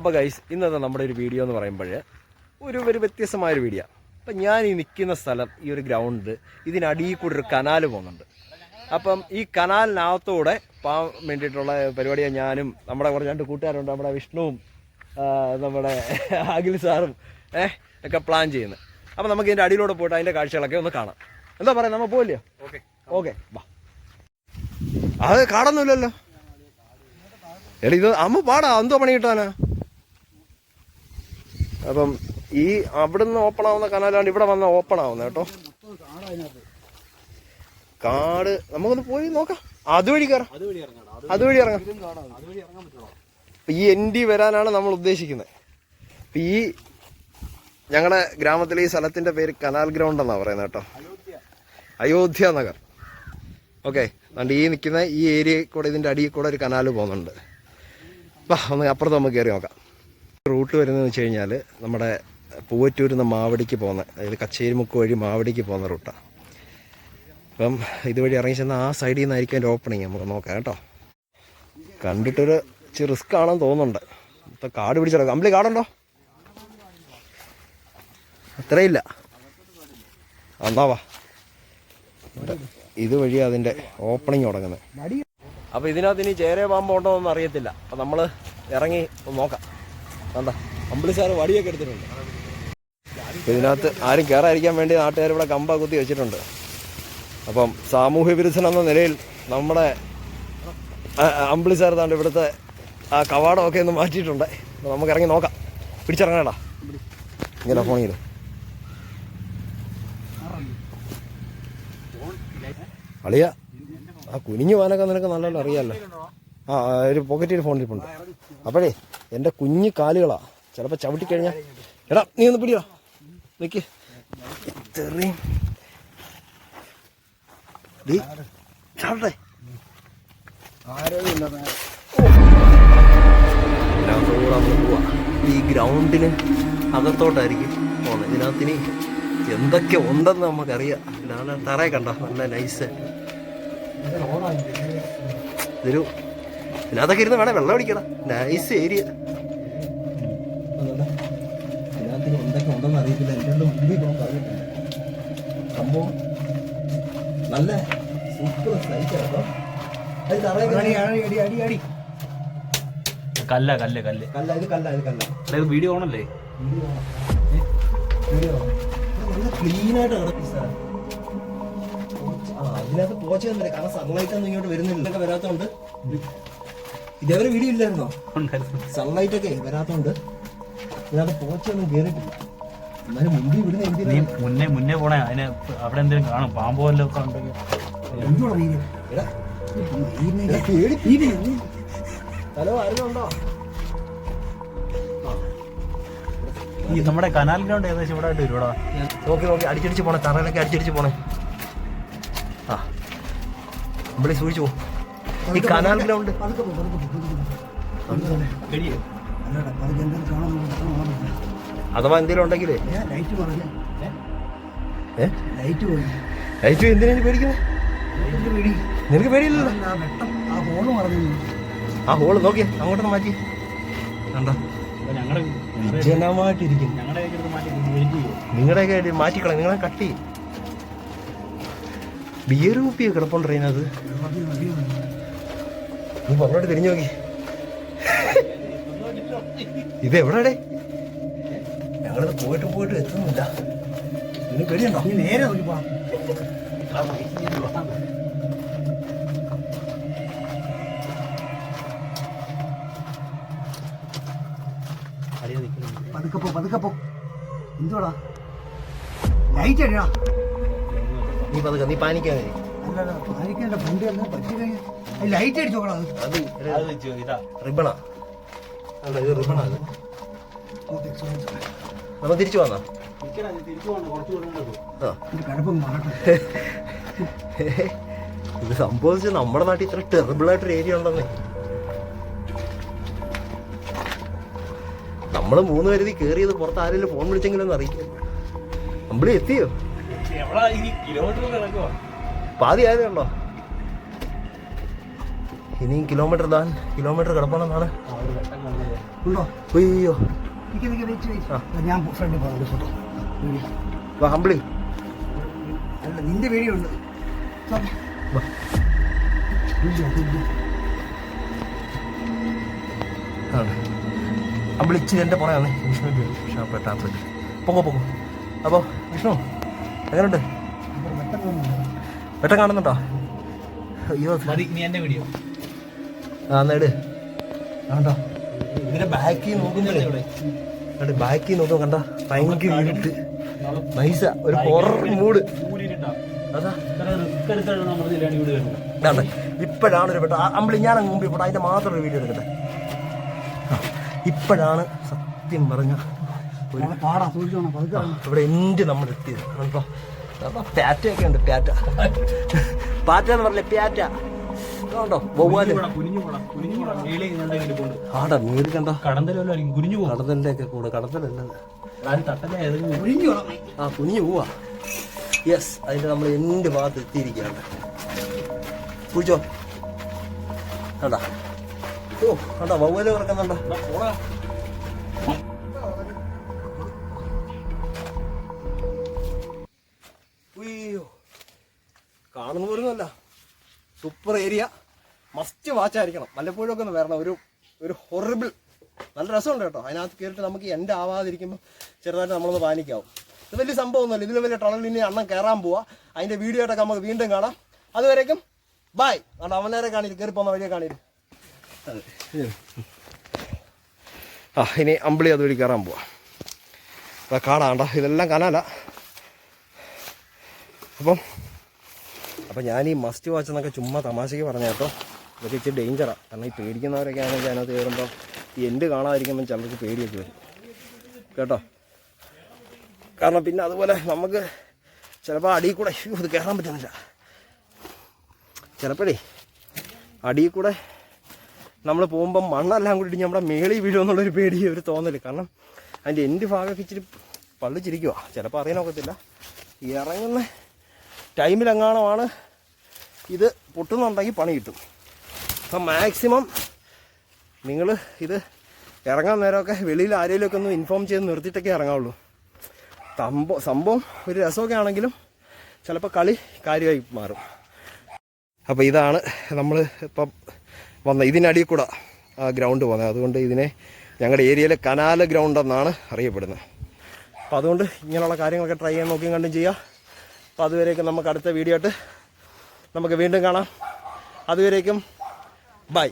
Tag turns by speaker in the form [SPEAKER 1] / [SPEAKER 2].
[SPEAKER 1] അപ്പോൾ ഗൈസ് ഇന്നത്തെ നമ്മുടെ ഒരു വീഡിയോ എന്ന് പറയുമ്പോൾ ഒരു ഒരു വ്യത്യസ്തമായൊരു വീഡിയോ അപ്പം ഞാൻ ഈ നിൽക്കുന്ന സ്ഥലം ഈ ഒരു ഗ്രൗണ്ട് ഇതിനടിയിൽ കൂടി ഒരു കനാൽ പോകുന്നുണ്ട്. അപ്പം ഈ കനാലിനകത്തൂടെ പോകാൻ വേണ്ടിയിട്ടുള്ള പരിപാടിയാണ് ഞാനും നമ്മുടെ കുറച്ച് രണ്ട് കൂട്ടുകാരുണ്ട് നമ്മുടെ വിഷ്ണുവും നമ്മുടെ അഖിൽ സാറും ഏഹ് ഒക്കെ പ്ലാൻ ചെയ്യുന്നത് അപ്പം നമുക്ക് ഇതിന്റെ അടിയിലൂടെ പോയിട്ട് അതിന്റെ കാഴ്ചകളൊക്കെ ഒന്ന് കാണാം. എന്താ പറയുക നമ്മൾ പോവില്ലേ? ഓക്കെ. ഓക്കെ വാ. അത് കാടൊന്നുമില്ലല്ലോ. എടാ ഇത് അമ്മ പാടാ എന്തോ പണി കിട്ടാനാ? അപ്പം ഈ അവിടുന്ന് ഓപ്പൺ ആവുന്ന കനാലാണ് ഇവിടെ വന്ന ഓപ്പൺ ആവുന്നത് കേട്ടോ. കാട് നമുക്കൊന്ന് പോയി നോക്കാം. അതുവഴി കയറാം അതുവഴി ഇറങ്ങാം. അപ്പൊ ഈ എൻ ഡി വരാനാണ് നമ്മൾ ഉദ്ദേശിക്കുന്നത്. അപ്പൊ ഈ ഞങ്ങളുടെ ഗ്രാമത്തിലെ ഈ സ്ഥലത്തിന്റെ പേര് കനാൽ ഗ്രൗണ്ട് എന്നാ പറയുന്നത് കേട്ടോ. അയോധ്യ നഗർ. ഓക്കെ അതുകൊണ്ട് ഈ നിൽക്കുന്ന ഈ ഏരിയ കൂടെ ഇതിന്റെ അടിയിൽ കൂടെ ഒരു കനാൽ പോകുന്നുണ്ട്. വാ ഒന്ന് അപ്പുറത്ത് നമുക്ക് കയറി നോക്കാം. റൂട്ട് വരുന്നതെന്ന് വെച്ച് കഴിഞ്ഞാൽ നമ്മുടെ പൂവറ്റൂരിൽ നിന്ന് മാവടിക്ക് പോകുന്ന അതായത് കച്ചേരിമുക്ക് വഴി മാവടിക്ക് പോകുന്ന റൂട്ടാണ് അപ്പം ഇതുവഴി ഇറങ്ങി ചെന്ന ആ സൈഡിൽ നിന്നായിരിക്കും അതിന്റെ ഓപ്പണിങ് നമുക്ക് നോക്കാം കേട്ടോ. കണ്ടിട്ടൊരു ഇച്ചിരി റിസ്ക് ആണെന്ന് തോന്നുന്നുണ്ട്. ഇപ്പം കാട് പിടിച്ചെടുക്കാം കമ്പിളി കാടുണ്ടോ? അത്രയില്ല. എന്താവാ ഇതുവഴി അതിന്റെ ഓപ്പണിങ് തുടങ്ങുന്നത്. അപ്പോൾ ഇതിനകത്ത് ഇനി ചേരേ പാമ്പ് ഉണ്ടോ എന്നൊന്നും അപ്പം നമ്മൾ ഇറങ്ങി നോക്കാം. കണ്ട? അമ്പിളി സാറ് വടിയൊക്കെ എടുത്തിട്ടുണ്ട്. ഇതിനകത്ത് ആരും കയറാതിരിക്കാൻ വേണ്ടി നാട്ടുകാർ ഇവിടെ കമ്പ കുത്തി വെച്ചിട്ടുണ്ട്. അപ്പം സാമൂഹ്യ വിരുദ്ധൻ എന്ന നിലയിൽ നമ്മുടെ അമ്പിളി സാർ താണ്ട് ഇവിടുത്തെ ആ കവാടമൊക്കെ ഒന്ന് മാറ്റിയിട്ടുണ്ട്. നമുക്ക് ഇറങ്ങി നോക്കാം. പിടിച്ചിറങ്ങണടാ. ഇങ്ങനെ ഫോൺ ചെയ്തു അളിയ ആ കുനിഞ്ഞു പോകാനൊക്കെ നിനക്ക് നല്ലോണം അറിയാമല്ലോ ആ ഒരു പോക്കറ്റിൽ ഫോൺ ഇരിപ്പുണ്ട്. അപ്പോഴേ എന്റെ കുഞ്ഞു കാലുകളാ. ചിലപ്പോൾ ചവിട്ടിക്കഴിഞ്ഞാൽ എടാ നീ ഒന്ന് പിടിയോ പോവാ. ഈ ഗ്രൗണ്ടിന് അകത്തോട്ടായിരിക്കും പോകുന്നത് ഇതിനകത്തിന് എന്തൊക്കെ ഉണ്ടെന്ന് നമുക്കറിയാം. തറയെ കണ്ട? നല്ല നൈസ് ഇതൊരു ഇതിനകത്തൊക്കെ ഇരുന്ന് വേണം വെള്ളം അടിക്കണം. നൈസ് ഏരിയ എന്തൊക്കെ ഉണ്ടെന്ന് അറിയത്തില്ല. എന്റെ മുമ്പിൽ പോകാൻ പറഞ്ഞിട്ടുണ്ട്. സംഭവം നല്ല സൂപ്പർ അത്
[SPEAKER 2] കല്ല കല്ല് കല്ല്.
[SPEAKER 1] കല്ല ഇത് കല്ല ഇത് കല്ല.
[SPEAKER 2] ഇത് വീഡിയോ ഓണല്ലേ?
[SPEAKER 1] നല്ല ക്ലീൻ ആയിട്ട് കിടക്കും സാർ. ആ ഇതിനകത്ത് പോച്ചൊന്നുമില്ല കാരണം സൺലൈറ്റ് ഒന്നും ഇങ്ങോട്ട് വരുന്നില്ല. ഇതൊക്കെ വരാത്തോണ്ട് ഇതേവരെ വീഡിയോ ഇല്ലായിരുന്നോ? സൺലൈറ്റ് ഒക്കെ വരാത്തോണ്ട് ഇതിനകത്ത് പോച്ചൊന്നും കേറിയിട്ടില്ല. എന്നാലും മുമ്പിൽ ഇവിടുന്ന് എന്തിനാ
[SPEAKER 2] മുന്നേ മുന്നേ പോണേ. അതിന് അവിടെ എന്തെങ്കിലും കാണും. പാമ്പോ വല്ലതും ഒക്കെ ഉണ്ടെങ്കിൽ.
[SPEAKER 1] എന്തുവാ? എടാ, പേടി. ഹലോ ആരുണ്ടോ
[SPEAKER 2] ഈ നമ്മുടെ കനാലിനോണ്ട് ഏകദേശം ഇവിടെ ആയിട്ട് വരുവാ
[SPEAKER 1] നോക്കി നോക്കി. അടിച്ചടിച്ച് പോണേ. തറയിലൊക്കെ അടിച്ചടിച്ച് പോണേ. ആ. നമ്മളീ സൂക്ഷിച്ചു പോ. ഈ കനാൽ ഗ്രൗണ്ട്. അഥവാ എന്തെങ്കിലും ഉണ്ടെങ്കിലേ. ലൈറ്റ് എന്തിനാ നീ പേടിക്കുന്നത് നിനക്ക് പേടിയില്ലല്ലോ. ആ ഹോൾ നോക്കിയേ അങ്ങോട്ടൊന്ന് മാറ്റി. കണ്ടോ?
[SPEAKER 2] ഞങ്ങളുടെ
[SPEAKER 1] വിജനമായിട്ടിരിക്കുന്നു
[SPEAKER 2] ഞങ്ങളുടെ കയ്യിൽ
[SPEAKER 1] മാറ്റിക്കളെ നിങ്ങളെ കട്ടി ബിയർ കുപ്പിയൊക്കെ കിടപ്പുണ്ട് അതിനകത്ത് നീ പറഞ്ഞോട്ട് തിരിഞ്ഞു നോക്കി. ഇത് എവിടെടേ? ഞങ്ങളിത് പോയിട്ട് പോയിട്ട് എത്തുന്നില്ല. നിനക്ക് പേടിയുണ്ടോ? നീ നേരെ നോക്കി പോ.
[SPEAKER 3] പതുക്കെ പോ പതുക്കെ പോ. എന്തുവാടാ? ലൈറ്റ് അടിയാ
[SPEAKER 1] നീ പതുക്കെ നീ പാനിക്കാൻ
[SPEAKER 3] അല്ലല്ല പാനിക്കേണ്ട പണ്ട് പറ്റി കഴിഞ്ഞാൽ ലൈറ്റ് അടിച്ചു നോക്കണം
[SPEAKER 1] അത്.
[SPEAKER 2] അത് വെച്ചു ഇതാ.
[SPEAKER 1] റിബണാ. അല്ല ഇത് റിബണാ അത്. നമ്മൾ തിരിച്ചു വന്നാ. ഇത് സംഭവിച്ചത് നമ്മുടെ നാട്ടിൽ ഇത്ര ടെറിബിൾ ആയിട്ടൊരു ഏരിയ ഉണ്ടെന്നേ. നമ്മൾ മൂന്ന് പേരുതി കേറിയത് പുറത്ത് ആരെങ്കിലും ഫോൺ വിളിച്ചെങ്കിലും ഒന്ന് അറിയിക്കാം. നമ്മൾ എത്തിയോ?
[SPEAKER 2] കിലോമീറ്റർ
[SPEAKER 1] പാതി ആയതേ ഉണ്ടോ ഇനിയും കിലോമീറ്റർ താൻ കിലോമീറ്റർ കിടപ്പണമെന്നാണ്
[SPEAKER 3] ഉണ്ടോ?
[SPEAKER 1] അയ്യോ.
[SPEAKER 3] ഞാൻ ഫോട്ടോ വീഡിയോ.
[SPEAKER 1] വാ ഹംബ്ലി.
[SPEAKER 3] അല്ല നിന്റെ വീഡിയോ ഉണ്ട്.
[SPEAKER 1] ഇച്ചിരി എന്റെ പുറയാണ് വിഷ്ണുവിന്റെ ഷാപ്പ് ടാപ്പ് പൊങ്ങോ പൊങ്ങോ അപ്പോൾ വിഷ്ണു എങ്ങനെയുണ്ട്
[SPEAKER 3] വെട്ടം കാണുന്നുണ്ടോ?
[SPEAKER 1] അയ്യോ
[SPEAKER 2] മതി നീ എന്റെ വീഡിയോ.
[SPEAKER 1] കണ്ടോ ഇതിന്റെ ബാക്കിൽ നോക്കുമ്പോഴേ കണ്ട് ബാക്കിൽ നോക്കുമ്പോ കണ്ട? ഭയങ്കര ഇരുട്ട് നൈസ ഒരു ഹൊറർ മൂഡ് അതാ. ഇപ്പോഴാണ് ഒരു പെട്ട അമ്പിളി ഞാൻ അങ്ങ് മുമ്പ് ഇവിടെ അതിന്റെ മാത്രം ഒരു വീഡിയോ എടുക്കട്ടെ. ഇപ്പോഴാണ് സത്യം പറഞ്ഞ ഒരു ഇവിടെ എന്ത് നമ്മൾ എത്തിയത് പാറ്റയൊക്കെ ഉണ്ട് പാറ്റ. പാറ്റ എന്ന് പറഞ്ഞില്ലേ പാറ്റ. കണ്ടോ
[SPEAKER 2] വവ്വാൽ
[SPEAKER 1] ആടാ കണ്ടോ? ഒക്കെ കൂടെ ആ കുഞ്ഞു പോവാ. യെസ് അതിന്റെ നമ്മൾ എന്റെ ഭാഗത്ത് എത്തിയിരിക്കുകയാണ്. കുഴിച്ചോ കണ്ടാ? ഓ കണ്ടാ? വവ്വൽ കിടക്കുന്നുണ്ടോ?
[SPEAKER 2] പോടാ.
[SPEAKER 1] പോലും കാണുന്ന പോലുമല്ല സൂപ്പർ ഏരിയ. മസ്റ്റ് വാച്ച് ആയിരിക്കണം. ഒക്കെ ഒന്ന് വരണം. ഒരു ഒരു ഹൊറിബിൾ നല്ല രസമുണ്ട് കേട്ടോ. അതിനകത്ത് കയറിയിട്ട് നമുക്ക് എന്റെ ആവാതിരിക്കുമ്പോൾ ചെറുതായിട്ട് നമ്മളൊന്ന് പാനിക്കാവും. ഇത് വലിയ സംഭവമൊന്നുമില്ല. ഇതിൽ വലിയ ടണലിൽ ഇനി അണ്ണം കയറാൻ പോവാ. അതിന്റെ വീഡിയോ ആയിട്ടൊക്കെ നമുക്ക് വീണ്ടും കാണാം. അതുവരേക്കും ബായ് കാരണം അവനേരെ കാണില്ല കയറി പോകുന്ന വഴിയെ കാണില്ല ആ ഇനി അമ്പിളി അതുവഴി കയറാൻ പോവാ. അതാ കാടാണ്ട ഇതെല്ലാം കനാല അപ്പം അപ്പം ഞാൻ ഈ മസ്റ്റ് വാച്ച് എന്നൊക്കെ ചുമ്മാ തമാശയ്ക്ക് പറഞ്ഞ കേട്ടോ. ഇതൊക്കെ ഇച്ചിരി ഡേഞ്ചറാണ് കാരണം ഈ പേടിക്കുന്നവരൊക്കെ ആണെങ്കിൽ അതിനകത്ത് കയറുമ്പോൾ ഈ എൻഡ് കാണാതിരിക്കുമ്പോൾ ചിലർക്ക് പേടിയൊക്കെ വരും. കേട്ടോ? കാരണം പിന്നെ അതുപോലെ നമുക്ക് ചിലപ്പോൾ അടിയിൽ കൂടെ ഇത് കയറാൻ പറ്റുന്നില്ല. ചിലപ്പോഴേ അടിയിൽ കൂടെ നമ്മൾ പോകുമ്പോൾ മണ്ണെല്ലാം കൂടി ഇടിഞ്ഞ് നമ്മുടെ മേളിൽ വീഴുമെന്നുള്ളൊരു പേടി ഒരു തോന്നൽ കാരണം അതിന്റെ എന്റെ ഭാഗമൊക്കെ ഇച്ചിരി പള്ളിച്ചിരിക്കുക ചിലപ്പോൾ അറിയാനൊക്കത്തില്ല ഇറങ്ങുന്ന ടൈമിലെങ്ങാണമാണ് ഇത് പൊട്ടുന്നുണ്ടെങ്കിൽ പണി കിട്ടും. അപ്പം മാക്സിമം നിങ്ങൾ ഇത് ഇറങ്ങാൻ നേരമൊക്കെ വെളിയിൽ ആരെങ്കിലുമൊക്കെ ഒന്ന് ഇൻഫോം ചെയ്ത് നിർത്തിയിട്ടൊക്കെ ഇറങ്ങാവുള്ളൂ. സംഭവം സംഭവം ഒരു രസമൊക്കെ ആണെങ്കിലും ചിലപ്പോൾ കളി കാര്യമായി മാറും. അപ്പോൾ ഇതാണ് നമ്മൾ ഇപ്പം വന്ന ഇതിനടിയിൽ കൂടെ ഗ്രൗണ്ട് പോകുന്നത് അതുകൊണ്ട് ഇതിനെ ഞങ്ങളുടെ ഏരിയയിലെ കനാല് ഗ്രൗണ്ട് എന്നാണ് അറിയപ്പെടുന്നത്. അപ്പോൾ അതുകൊണ്ട് ഇങ്ങനെയുള്ള കാര്യങ്ങളൊക്കെ ട്രൈ ചെയ്യാൻ നോക്കിയും കണ്ടും ചെയ്യുക അപ്പോൾ അതുവരേക്കും നമുക്ക് അടുത്ത വീഡിയോ ആയിട്ട് നമുക്ക് വീണ്ടും കാണാം. അതുവരേക്കും ബൈ.